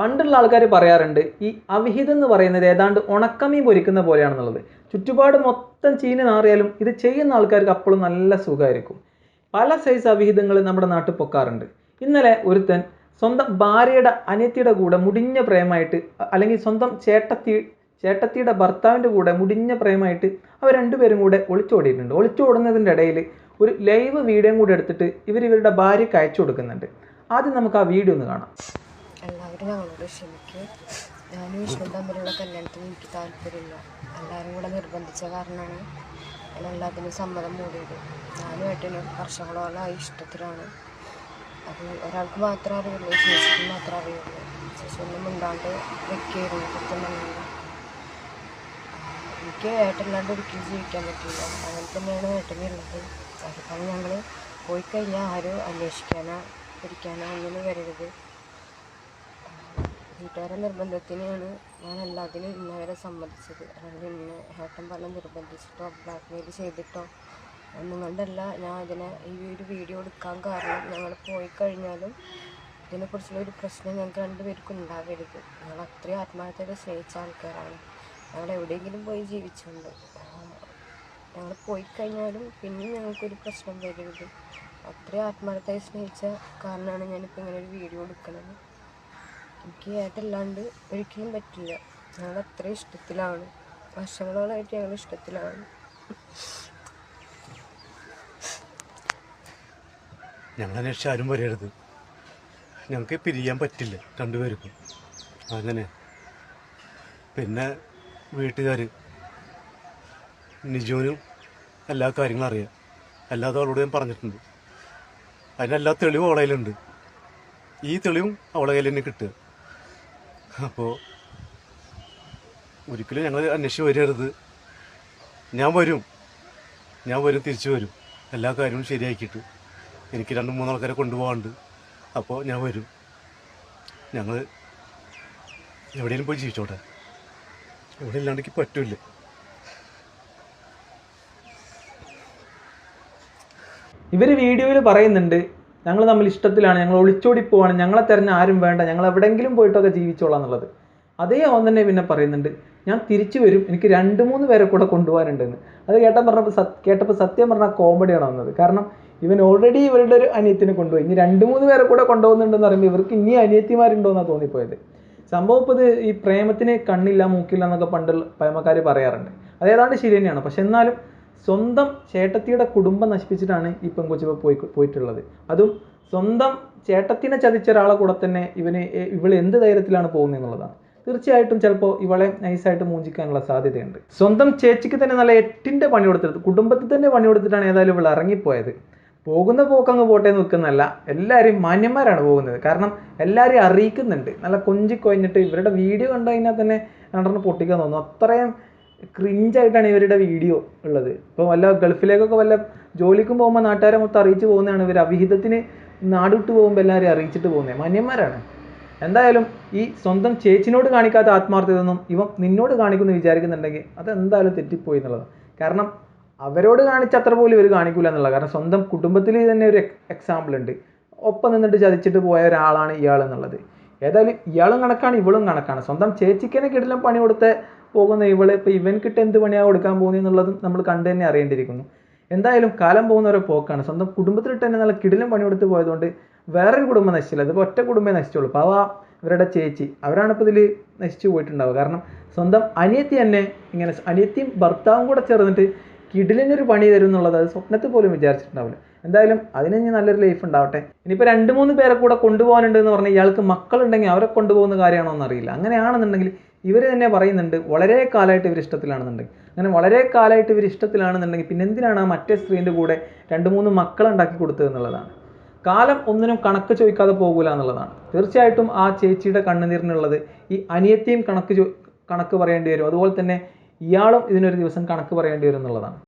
പണ്ടുള്ള ആൾക്കാർ പറയാറുണ്ട് ഈ അവിഹിതം എന്ന് പറയുന്നത് ഏതാണ്ട് ഉണക്കമീൻ പൊരിക്കുന്ന പോലെയാണെന്നുള്ളത്. ചുറ്റുപാട് മൊത്തം ചീഞ്ഞ് നാറിയാലും ഇത് ചെയ്യുന്ന ആൾക്കാർക്ക് അപ്പോഴും നല്ല സുഖമായിരിക്കും. പല സൈസ് അവിഹിതങ്ങൾ നമ്മുടെ നാട്ടിൽ പൊക്കാറുണ്ട്. ഇന്നലെ ഒരുത്തൻ സ്വന്തം ഭാര്യയുടെ അനിയത്തിയുടെ കൂടെ മുടിഞ്ഞ പ്രേമമായിട്ട് അല്ലെങ്കിൽ സ്വന്തം ചേട്ടത്തി ചേട്ടത്തിയുടെ ഭർത്താവിന്റെ കൂടെ മുടിഞ്ഞ പ്രേമമായിട്ട് അവർ രണ്ടുപേരും കൂടെ ഒളിച്ചോടിയിട്ടുണ്ട്. ഒളിച്ചോടുന്നതിന്റെ ഇടയിൽ ഒരു ലൈവ് വീഡിയോയും കൂടെ എടുത്തിട്ട് ഇവർ ഇവരുടെ ഭാര്യയ്ക്ക് അയച്ചു കൊടുക്കുന്നുണ്ട്. ആദ്യം നമുക്ക് ആ വീഡിയോ ഒന്ന് കാണാം. എല്ലാവരും ഞങ്ങളോട് ക്ഷമിക്കുക ഞാനും വിഷ്ണു തമ്മിലുള്ള കല്യാണത്തിന് എനിക്ക് താല്പര്യമില്ല. എല്ലാവരും കൂടെ നിർബന്ധിച്ച കാരണമാണ് എല്ലാത്തിനും സമ്മതം മൂടിയത്. ഞാനും ഏട്ടനും വർഷങ്ങളോളമായി ഇഷ്ടത്തിലാണ്. അത് ഒരാൾക്ക് മാത്രമേ അറിയുള്ളൂ ചേച്ചിക്ക് മാത്രമേ അറിയുള്ളൂ. ഒന്നും മിണ്ടാണ്ട് വെക്കുകയായിരുന്നു സത്യം തന്നെയാണ് എനിക്ക് ഏട്ടനില്ലാണ്ട് ഒരിക്കലും ജീവിക്കാൻ പറ്റില്ല അങ്ങനെ തന്നെയാണ് ഏട്ടനുള്ളത് അതിപ്പോൾ ഞങ്ങൾ പോയി കഴിഞ്ഞാൽ ആരും അന്വേഷിക്കാനോ പിടിക്കാനോ ഒന്നിനും വരരുത്. വീട്ടുകാരെ നിർബന്ധത്തിനെയാണ് ഞാൻ എല്ലാത്തിനും ഇന്നവരെ സമ്മതിച്ചത്. അല്ലെങ്കിൽ ഇന്ന് ഏട്ടൻ പറഞ്ഞ് നിർബന്ധിച്ചിട്ടോ ബ്ലാക്ക് മെയിൽ ചെയ്തിട്ടോ കൊണ്ടല്ല ഞാൻ അതിനെ ഈ ഒരു വീഡിയോ എടുക്കാൻ കാരണം ഞങ്ങൾ പോയി കഴിഞ്ഞാലും ഇതിനെക്കുറിച്ചുള്ള ഒരു പ്രശ്നം ഞങ്ങൾക്ക് രണ്ടുപേർക്കും ഉണ്ടാകരുത് ഞങ്ങൾ അത്രയും ആത്മാർത്ഥത സ്നേഹിച്ച ആൾക്കാരാണ്. ഞങ്ങൾ എവിടെയെങ്കിലും പോയി ജീവിച്ചുണ്ട്. ഞങ്ങൾ പോയി കഴിഞ്ഞാലും പിന്നെയും ഞങ്ങൾക്കൊരു പ്രശ്നം വരരുത്. അത്രയും ആത്മാർത്ഥമായി സ്നേഹിച്ച കാരണമാണ് ഞാനിപ്പോൾ ഇങ്ങനെ ഒരു വീഡിയോ എടുക്കുന്നത്. എനിക്ക് ഏട്ടല്ലാണ്ട് ഒരിക്കലും പറ്റില്ല. ഞങ്ങൾ അത്രയും ഇഷ്ടത്തിലാണ്. വർഷങ്ങളോളായിട്ട് ഞങ്ങൾ ഇഷ്ടത്തിലാണ്. ഞങ്ങൾ അന്വേഷിച്ച് ആരും വരരുത് ഞങ്ങൾക്ക് പിരിയാൻ പറ്റില്ല രണ്ടുപേർക്കും. അങ്ങനെ. പിന്നെ വീട്ടുകാർ നിജുവിനും എല്ലാ കാര്യങ്ങളും അറിയാം. അല്ലാതെ അവളോട് ഞാൻ പറഞ്ഞിട്ടുണ്ട്. അതിനെല്ലാ തെളിവും അവളെ കയ്യിലുണ്ട്. ഈ തെളിവും അവളെ കയ്യിൽ തന്നെ കിട്ടുക. അപ്പോൾ ഒരിക്കലും ഞങ്ങൾ അന്വേഷിച്ച് വരരുത്. ഞാൻ വരും. ഞാൻ വരും തിരിച്ചു വരും. എല്ലാ കാര്യവും ശരിയാക്കിയിട്ട്. എനിക്ക് രണ്ട് മൂന്ന് ആൾക്കാരെ കൊണ്ടുപോകാണ്ട്. അപ്പോൾ ഞാൻ വരും. ഞങ്ങൾ എവിടെയെങ്കിലും പോയി ജീവിച്ചോട്ടെ. ഇവിടെ ഇല്ലാണ്ടെങ്കിൽ പറ്റൂല ഇവർ വീഡിയോയിൽ പറയുന്നുണ്ട് ഞങ്ങൾ തമ്മിൽ ഇഷ്ടത്തിലാണ് ഞങ്ങൾ ഒളിച്ചോടി പോവാണ് ഞങ്ങളെ തിരഞ്ഞ ആരും വേണ്ട ഞങ്ങൾ എവിടെയെങ്കിലും പോയിട്ടൊക്കെ ജീവിച്ചോളാം എന്നുള്ളത്. അതേ അവൻ തന്നെ പിന്നെ പറയുന്നുണ്ട് ഞാൻ തിരിച്ചു വരും എനിക്ക് രണ്ട് മൂന്ന് പേരെ കൂടെ കൊണ്ടുപോകാനുണ്ടെന്ന്. അത് കേട്ടാൽ പറഞ്ഞപ്പോൾ സത് കേട്ടപ്പോൾ സത്യം പറഞ്ഞാൽ കോമഡിയാണ് വന്നത്. കാരണം ഇവൻ ഓൾറെഡി ഇവരുടെ ഒരു അനിയത്തിനെ കൊണ്ടുപോയി. ഇനി രണ്ട് മൂന്ന് പേരെ കൂടെ കൊണ്ടുപോകുന്നുണ്ടെന്ന് പറയുമ്പോൾ ഇവർക്ക് ഇനി അനിയത്തിമാരുണ്ടോ എന്നാണ് തോന്നിപ്പോയത്. സംഭവം ഇപ്പോൾ ഇത് ഈ പ്രേമത്തിന് കണ്ണില്ല മൂക്കില്ല എന്നൊക്കെ പണ്ടുള്ള പഴമക്കാർ പറയാറുണ്ട്. അത് ഏതാണ്ട് ശരി തന്നെയാണ്. പക്ഷെ എന്നാലും സ്വന്തം ചേട്ടത്തിയുടെ കുടുംബം നശിപ്പിച്ചിട്ടാണ് ഈ പെങ്കൊച്ചി പോയി പോയിട്ടുള്ളത്. അതും സ്വന്തം ചേട്ടത്തിനെ ചതിച്ച ഒരാളെ കൂടെ തന്നെ ഇവന് ഇവൾ എന്ത് ധൈര്യത്തിലാണ് പോകുന്നത് എന്നുള്ളതാണ്. തീർച്ചയായിട്ടും ചിലപ്പോൾ ഇവളെ നൈസായിട്ട് മൂഞ്ചിക്കാനുള്ള സാധ്യതയുണ്ട്. സ്വന്തം ചേച്ചിക്ക് തന്നെ നല്ല എട്ടിന്റെ പണി കൊടുത്തെടുത്ത് കുടുംബത്തിൽ തന്നെ പണി കൊടുത്തിട്ടാണ് ഏതായാലും ഇവൾ ഇറങ്ങിപ്പോയത്. പോകുന്ന പോക്കങ്ങ് പോട്ടെ എന്ന് വെക്കുന്നല്ല എല്ലാവരും മാന്യന്മാരാണ് പോകുന്നത്. കാരണം എല്ലാവരെയും അറിയിക്കുന്നുണ്ട്. നല്ല കൊഞ്ചി കൊഞ്ഞിട്ട് ഇവരുടെ വീഡിയോ കണ്ടു കഴിഞ്ഞാൽ തന്നെ രണ്ടെണ്ണം പൊട്ടിക്കാൻ തോന്നും. അത്രയും ക്രിഞ്ചായിട്ടാണ് ഇവരുടെ വീഡിയോ ഉള്ളത്. ഇപ്പോൾ വല്ല ഗൾഫിലേക്കൊക്കെ വല്ല ജോലിക്കും പോകുമ്പോൾ നാട്ടുകാരെ മൊത്തം അറിയിച്ച് പോകുന്നതാണ് ഇവർ അവിഹിതത്തിന് നാടുവിട്ട് പോകുമ്പോൾ എല്ലാവരെയും അറിയിച്ചിട്ട് പോകുന്നത് മാന്യന്മാരാണ്. എന്തായാലും ഈ സ്വന്തം ചേച്ചിനോട് കാണിക്കാത്ത ആത്മാർത്ഥതയൊന്നും ഇവൻ നിന്നോട് കാണിക്കുമെന്ന് വിചാരിക്കുന്നുണ്ടെങ്കിൽ അതെന്തായാലും തെറ്റിപ്പോയി എന്നുള്ളതാണ്. കാരണം അവരോട് കാണിച്ച അത്ര പോലും ഇവർ കാണിക്കില്ല എന്നുള്ളത് കാരണം സ്വന്തം കുടുംബത്തിൽ തന്നെ ഒരു എക്സാമ്പിൾ ഉണ്ട്. ഒപ്പം നിന്നിട്ട് ചതിച്ചിട്ട് പോയ ഒരാളാണ് ഇയാൾ എന്നുള്ളത് ഏതായാലും ഇയാളും കണക്കാണ് ഇവളും കണക്കാണ്. സ്വന്തം ചേച്ചിക്കനെ കിടിലം പണി കൊടുത്ത് പോകുന്ന ഇവൾ ഇപ്പോൾ ഇവൻകിട്ട് എന്ത് പണിയാണ് കൊടുക്കാൻ പോകുന്നത് എന്നുള്ളതും നമ്മൾ കണ്ടു തന്നെ അറിയേണ്ടിയിരിക്കുന്നു. എന്തായാലും കാലം പോകുന്ന ഒരു പോക്കാണ്. സ്വന്തം കുടുംബത്തിലിട്ട് തന്നെ നല്ല കിടിലം പണി കൊടുത്ത് പോയതുകൊണ്ട് വേറൊരു കുടുംബം നശിച്ചില്ല. അതിപ്പോൾ ഒറ്റ കുടുംബമേ നശിച്ചുള്ളൂ. അപ്പോൾ ആ ഇവരുടെ ചേച്ചി. അവരാണ് ഇപ്പോൾ ഇതിൽ നശിച്ചു പോയിട്ടുണ്ടാവുക. കാരണം സ്വന്തം അനിയത്തി തന്നെ ഇങ്ങനെ അനിയത്തിയും ഭർത്താവും കൂടെ ചേർന്നിട്ട് കിടിലിനൊരു പണി തരും എന്നുള്ളത് അത് സ്വപ്നത്തിൽ പോലും വിചാരിച്ചിട്ടുണ്ടാവില്ല. എന്തായാലും അതിന് ഇനി നല്ലൊരു ലൈഫ് ഉണ്ടാവട്ടെ. ഇനിയിപ്പോൾ രണ്ട് മൂന്ന് പേരെ കൂടെ കൊണ്ടുപോകാനുണ്ട് എന്ന് പറഞ്ഞാൽ ഇയാൾക്ക് മക്കളുണ്ടെങ്കിൽ അവരെ കൊണ്ടുപോകുന്ന കാര്യമാണോ എന്നറിയില്ല അങ്ങനെയാണെന്നുണ്ടെങ്കിൽ ഇവർ തന്നെ പറയുന്നുണ്ട് വളരെ കാലമായിട്ട് ഇവർ ഇഷ്ടത്തിലാണെന്നുണ്ടെങ്കിൽ. അങ്ങനെ വളരെ കാലമായിട്ട് ഇവർ ഇഷ്ടത്തിലാണെന്നുണ്ടെങ്കിൽ പിന്നെ എന്തിനാണ് ആ മറ്റേ സ്ത്രീന്റെ കൂടെ രണ്ട് മൂന്ന് മക്കളുണ്ടാക്കി കൊടുത്തത് എന്നുള്ളതാണ്. കാലം ഒന്നിനും കണക്ക് ചോദിക്കാതെ പോകൂല എന്നുള്ളതാണ്. തീർച്ചയായിട്ടും ആ ചേച്ചിയുടെ കണ്ണുനീരിനുള്ളത് ഈ അനിയത്തിയും കണക്ക് കണക്ക് പറയേണ്ടി വരും. അതുപോലെ തന്നെ ഇയാളും ഇതിനൊരു ദിവസം കണക്ക് പറയേണ്ടി വരും എന്നുള്ളതാണ്.